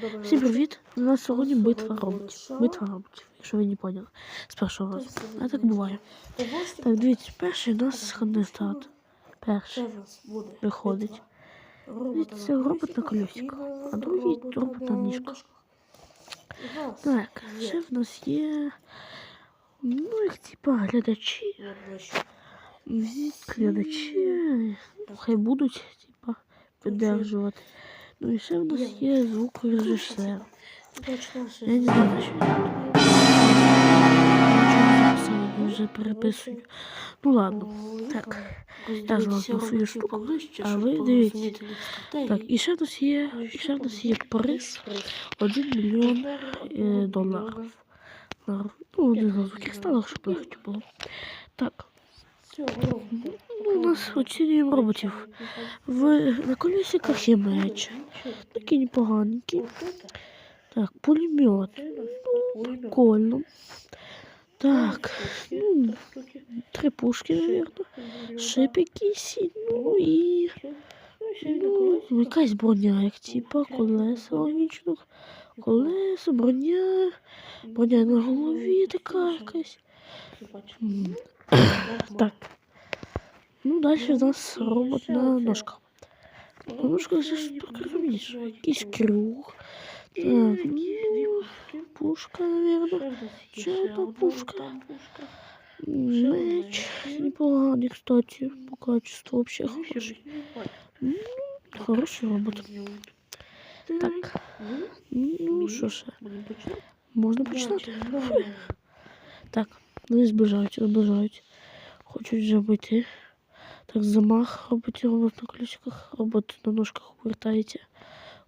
Всім привіт! У нас сьогодні битва роботів. Битва роботів, якщо ви не поняли. З першого разу. А так буває. Так, дивіться, перший у нас кандидат. Перший виходить. Дивіться, робот на колесиках, а другий робот на ніжках. Так, ще в нас є. Ну, як типа глядачі. Глядачі. Хай будуть, типа, піддержувати. Ну і ще в нас є звукорежисер. Я не знаю, що я вже переписую. Ну ладно, так. Я ж вам свою штуку, а ви дивіться. Так, і ще в нас є, ще в нас є приз. 1 мільйон е, доларів. Ну, один з кристалів, щоб легше було. Так, нас оцінюємо роботів. В, на колесиках є меч. Такі непоганенькі. Так, пулемет. Ну, прикольно. Так, ну, три пушки, наверное. Шип якийсь, ну і ну, якась броня, як типа колеса логічно. Колеса, броня, броня на голові така якась. Так. Ну, далі в нас робот на ножках. На ножках же ж так розумієш, якийсь круг. Так, ну, пушка, наверное. Че это пушка? Меч. Непоганый, кстати. По качеству вообще хороший. М, Хороший робот. Так. Ну, що ще? Можна починати? Так, вони зближають, зближають. Хочуть вже вийти. Так, замах робить робот на колесиках, робот на ножках повертається.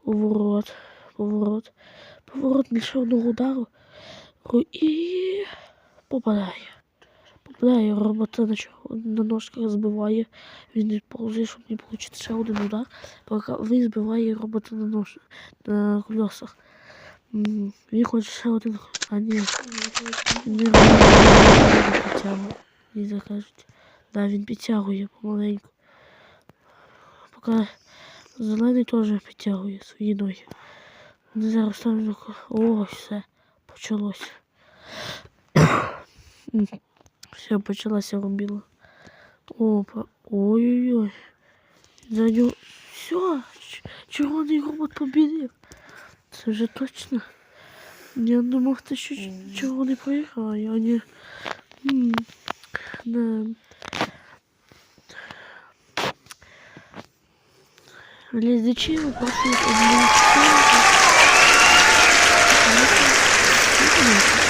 Поворот, поворот, поворот більше одного удару. І попадає. Попадає робота на, на ножках збиває. Він не повзає, щоб не отримати ще один удар. Поки він збиває робота на нож на колесах. Він хоче ще один. А ні. Він не підтягує. Ні, закажуть. Да, він підтягує помаленьку. Поки зелений теж підтягує свої ноги. Вони зараз там О, все. Почалося. Все, почалася рубіла. Опа. Ой-ой-ой. За нього. Все. Червоний робот побідив. Це вже точно. Я думав, ти що червоний проіграє, а не. М, Для зачем вы пошли выпасывает одну